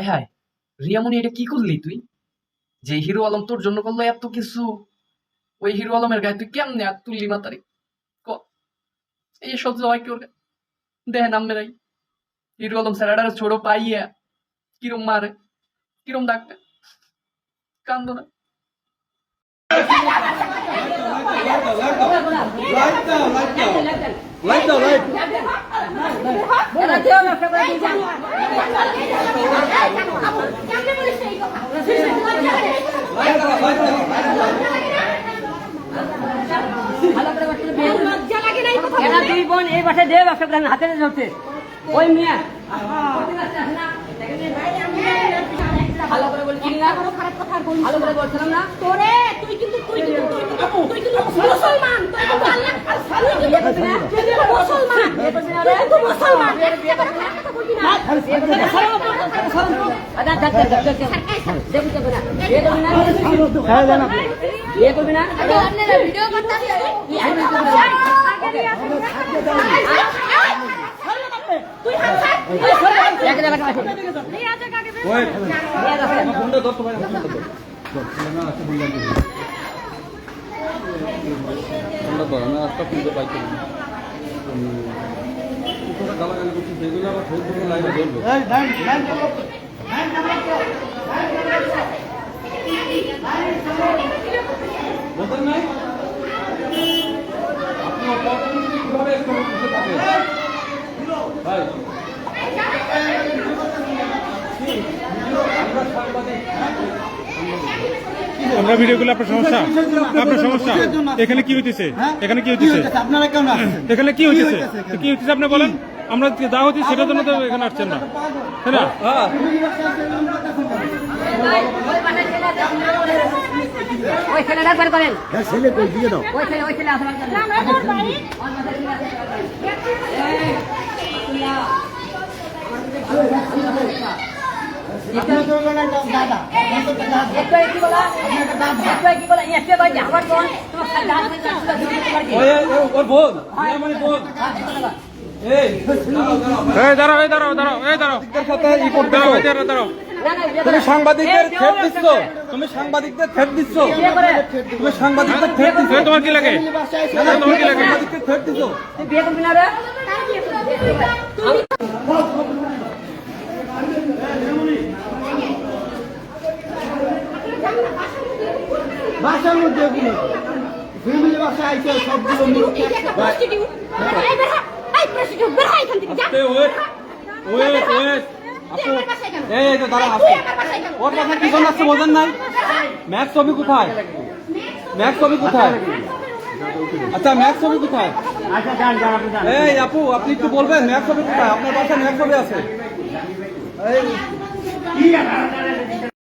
হায় হায় রিয়ামণি এটা কি করলি তুই? যে হিরো আলম তোর জন্য করল এত কিছু, ওই হিরো আলমের গায়ে তুই কেমনে আর তুললি মাতারি ক? এই সব জবাই কি দেহ নামবে নাই হিরো আলম স্যারাডার ছোড়ো পাইয়া, কিরম মারে, কিরম ডাকতে কান্দ না। এরা দুই বোন এই বাসায় দিয়ে ব্যবসা করেন হাতে ধরছে ওই মিয়া। ভালো করে বলছি না। কোনো খারাপ কথা ভালো করে বলছিলাম না। তোরে তুই কিন্তু তুই কিন্তু তুই কিন্তু তুই কিন্তু মুসলমান। তুই কিন্তু আল্লাহ তুই কিন্তু তুই কিন্তু মুসলমান তুই কিন্তু মুসলমান আচ্ছা দেখ দেখ দেখ দেখ দেখ দেখ না বিয়ে করবি না বিয়ে করবি না আপনারা ভিডিও করতেছিস তুই হাত এক জায়গায় আছে আমরা ভিডিও করলে আপনার সমস্যা? আপনার সমস্যা? এখানে কি হইতেছে? এখানে কি হইতেছে? আপনারা কেমন আছেন? এখানে কি হইতেছে? হইতেছে কি হইতেছে আপনি বলেন? আমরা যা হচ্ছে সেটার জন্য তো এখানে আসছেন না। তাই না? ওই ছেলেটা একবার করেন। ছেলে কই? দিয়ে দাও। ওই ছেলে ওই ছেলে বাড়ি। আমার দাঁড়াও দাঁড়াও। দাঁড়াও এই দাঁড়াও দাঁড়াও দাঁড়াও। তুমি সাংবাদিকদের কেউ দিচ্ছ? তুমি সাংবাদিকদের থ্রেট দিচ্ছ? তুমি সাংবাদিকদের থ্রেট দিচ্ছ? তোমার কি লাগে? তোমার কি লাগে? সাংবাদিকদের দিচ্ছ? বিয়ে করবি না রে? বাসার মধ্যে এগুলো। ফ্যামিলি বাসা আইছে সবগুলো মিলে ম্যাক্স ছবি কোথায়? ম্যাক্স ছবি কোথায়? আচ্ছা ম্যাক্স ছবি কোথায়? এই আপু আপনি একটু বলবেন ম্যাক্স ছবি কোথায়? আপনার বাসায় ম্যাক্স ছবি আছে।